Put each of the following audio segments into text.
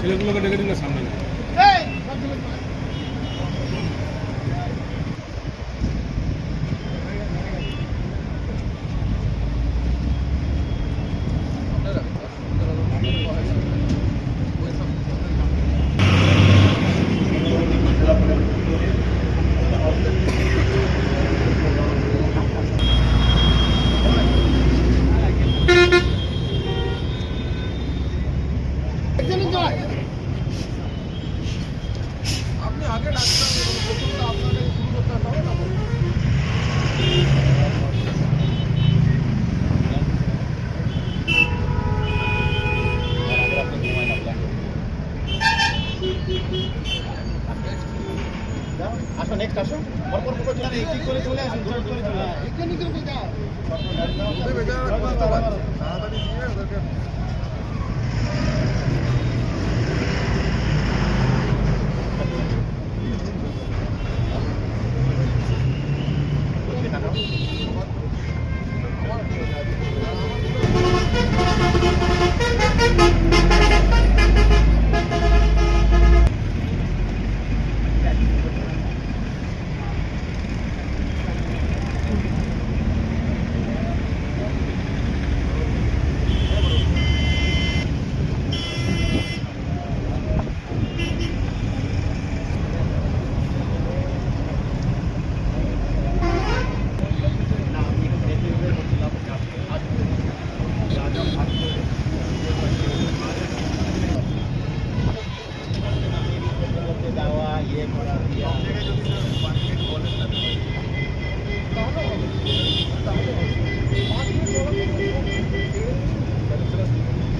ছেলেগুলোকে ডেকে দিন না সামনে আসো। নেক্সট আসো পরপর পরপর চলে কি করে চলে আসুন। জোর করে চলে এখানে কিন্তু যাও যাওয়া ইয়ে করা ঠিক আছে ঠিক না শুনুন আমি যাই। বলো তুমি একটা কথা হ্যাঁ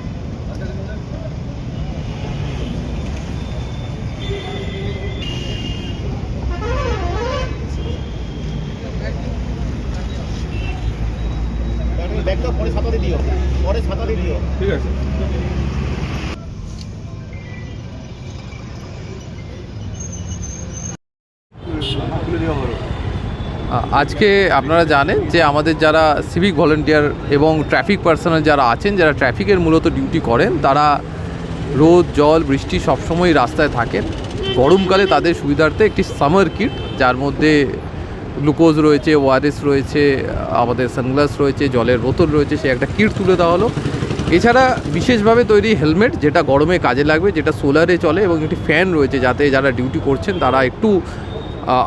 দিও পরে দিও। ঠিক আছে। আজকে আপনারা জানেন যে আমাদের যারা সিভিক ভলেন্টিয়ার এবং ট্রাফিক পার্সোনাল যারা আছেন যারা ট্রাফিকের মূলত ডিউটি করেন তারা রোদ জল বৃষ্টি সবসময় রাস্তায় থাকেন। গরমকালে তাদের সুবিধার্থে একটি সামার কিট যার মধ্যে গ্লুকোজ রয়েছে, ওআরএস রয়েছে, আমাদের সানগ্লাস রয়েছে, জলের বোতল রয়েছে, সে একটা কিট তুলে দেওয়া হলো। এছাড়া বিশেষভাবে তৈরি হেলমেট, যেটা গরমে কাজে লাগবে, যেটা সোলারে চলে এবং একটি ফ্যান রয়েছে, যাতে যারা ডিউটি করছেন, তারা একটু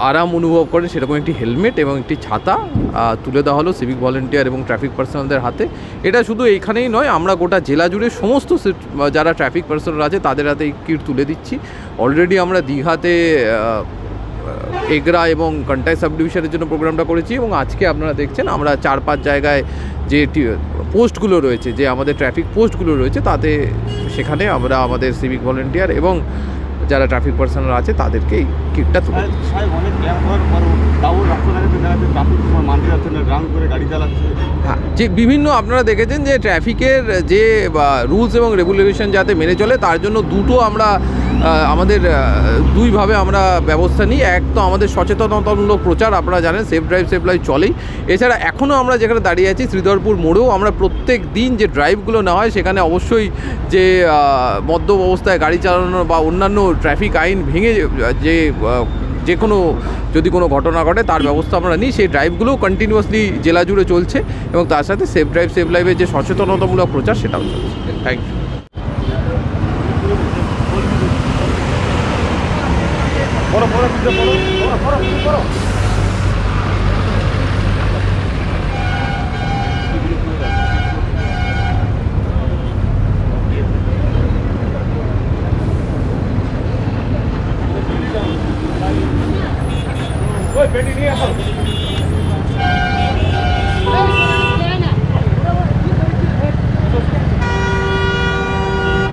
আরাম অনুভব করেন। সেরকম একটি হেলমেট এবং একটি ছাতা তুলে দেওয়া হলো সিভিক ভলেন্টিয়ার এবং ট্রাফিক পার্সোনালদের হাতে। এটা শুধু এইখানেই নয়, আমরা গোটা জেলা জুড়ে সমস্ত যারা ট্রাফিক পার্সোনাল আছে, তাদের হাতে এই কিট তুলে দিচ্ছি। অলরেডি আমরা দীঘাতে এগরা এবং কন্টাই সাব ডিভিশনের জন্য প্রোগ্রামটা করেছি এবং আজকে আপনারা দেখছেন আমরা চার পাঁচ জায়গায় যে পোস্টগুলো রয়েছে যে আমাদের ট্রাফিক পোস্টগুলো রয়েছে তাতে সেখানে আমরা আমাদের সিভিক ভলেন্টিয়ার এবং যারা ট্রাফিক পার্সোনাল আছে তাদেরকে এই কিটটা তুলে হ্যাঁ যে বিভিন্ন আপনারা দেখেছেন যে ট্রাফিকের যে রুলস এবং রেগুলেশন যাতে মেনে চলে তার জন্য দুটো আমরা আমাদের দুইভাবে আমরা ব্যবস্থা নিই। এক তো আমাদের সচেতনতামূলক প্রচার আপনারা জানেন সেফ ড্রাইভ সেফ লাইফ চলেই। এছাড়া এখনও আমরা যেখানে দাঁড়িয়ে আছি শ্রীধরপুর মোড়েও আমরা প্রত্যেক দিন যে ড্রাইভগুলো নেওয়া হয় সেখানে অবশ্যই যে আহ, মদ্যপ অবস্থায় গাড়ি চালানো বা অন্যান্য ট্রাফিক আইন ভেঙে যে যে কোনো যদি কোনো ঘটনা ঘটে তার ব্যবস্থা আমরা নিই। সেই ড্রাইভগুলো কন্টিনিউয়াসলি জেলা জুড়ে চলছে এবং তার সাথে সেফ ড্রাইভ সেফ লাইফের যে সচেতনতামূলক প্রচার সেটাও চলছে। থ্যাংক ইউ পড়ো পড়ো পিঠে পড়ো পড়ো পড়ো পিঠে পড়ো ওই